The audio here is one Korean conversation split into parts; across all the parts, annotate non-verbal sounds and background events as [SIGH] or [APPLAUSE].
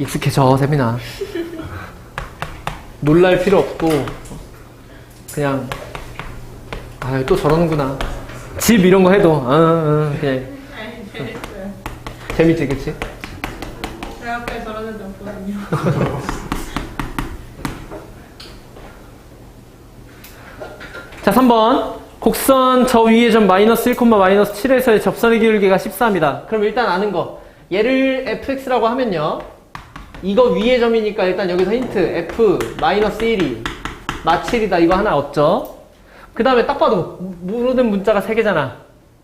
익숙해져, 세민아. 놀랄 필요 없고, 그냥, 아, 또 저러는구나. 집 이런 거 해도, 어, 어, 그냥. 재밌지, 그치? 제 앞에 저런 애들 없거든요. [LAUGHS] 자, 3번. 곡선 저 위에 점 마이너스 1, 마이너스 7에서의 접선의 기울기가 14입니다. 그럼 일단 아는 거. 얘를 fx라고 하면요. 이거 위에 점이니까 일단 여기서 힌트. f 마이너스 1이 마7이다. 이거 하나 얻죠. 그 다음에 딱 봐도 모르는 문자가 3개잖아.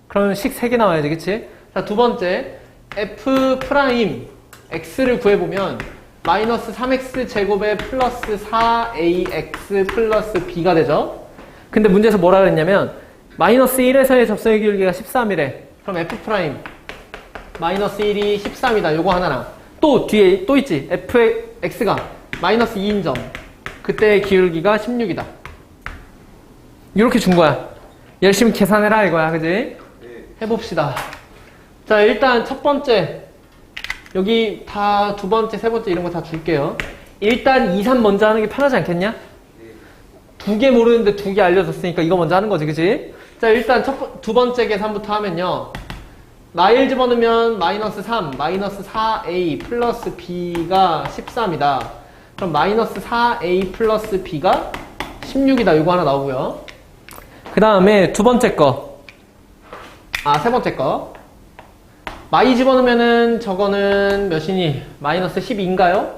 그러면 식 3개 나와야지, 그치? 자, 두 번째. f 프라임 x를 구해보면 마이너스 3x 제곱에 플러스 4ax 플러스 b가 되죠. 근데 문제에서 뭐라 그랬냐면 마이너스 1에서의 접선의 기울기가 13이래. 그럼 f 프라임 마이너스 1이 13이다. 요거 하나랑 또 뒤에 또 있지. fx가 마이너스 2인 점. 그때의 기울기가 16이다. 이렇게 준 거야. 열심히 계산해라 이거야. 그지? 해봅시다. 자, 일단 첫 번째. 여기 다 두 번째, 세 번째 이런 거 다 줄게요. 일단 2, 3 먼저 하는 게 편하지 않겠냐? 두 개 모르는데 두 개 알려줬으니까 이거 먼저 하는 거지, 그치? 자, 일단 첫, 번- 두 번째 계산부터 하면요. 마일 집어넣으면 마이너스 3, 마이너스 4a 플러스 b가 13이다. 그럼 마이너스 4a 플러스 b가 16이다. 이거 하나 나오고요. 그 다음에 두 번째 거. 아, 세 번째 거. 마이 집어넣으면은 저거는 몇이니? 마이너스 12인가요?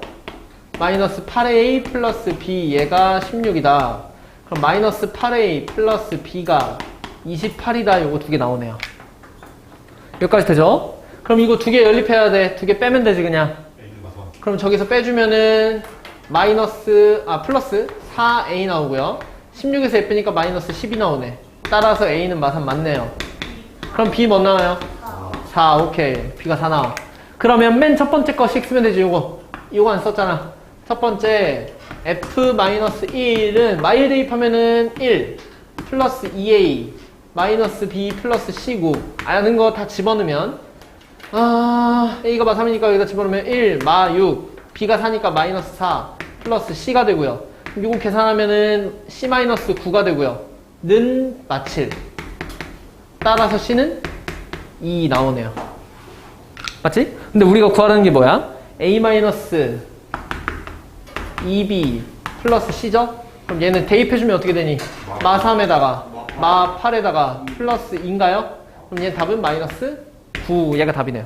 마이너스 8a 플러스 b 얘가 16이다. 그럼 마이너스 8a 플러스 b가 28이다. 요거 두 개 나오네요. 여기까지 되죠? 그럼 이거 두 개 연립해야 돼. 두 개 빼면 되지 그냥. 그럼 저기서 빼주면은 마이너스 아 플러스 4a 나오고요. 16에서 예쁘니까 마이너스 10이 나오네. 따라서 a는 마산 맞네요. 그럼 b 뭐 나와요? 4 오케이 b가 4 나와. 그러면 맨 첫 번째 거씩 쓰면 되지 요거. 이거 안 썼잖아. 첫 번째 f-1은 마일 대입하면은 1 플러스 2a 마이너스 b 플러스 c9 아는 거 다 집어넣으면 아 a가 마 3이니까 여기다 집어넣으면 1 마 6 b가 4니까 마이너스 4 플러스 c가 되고요 이거 계산하면은 c 마이너스 9가 되고요 는 마7 따라서 c는 2 나오네요 맞지? 근데 우리가 구하라는 게 뭐야? a 마이너스 2b 플러스 c죠? 그럼 얘는 대입해주면 어떻게 되니? 마 3에다가 마 8에다가 플러스 2인가요? 그럼 얘 답은 마이너스 9 얘가 답이네요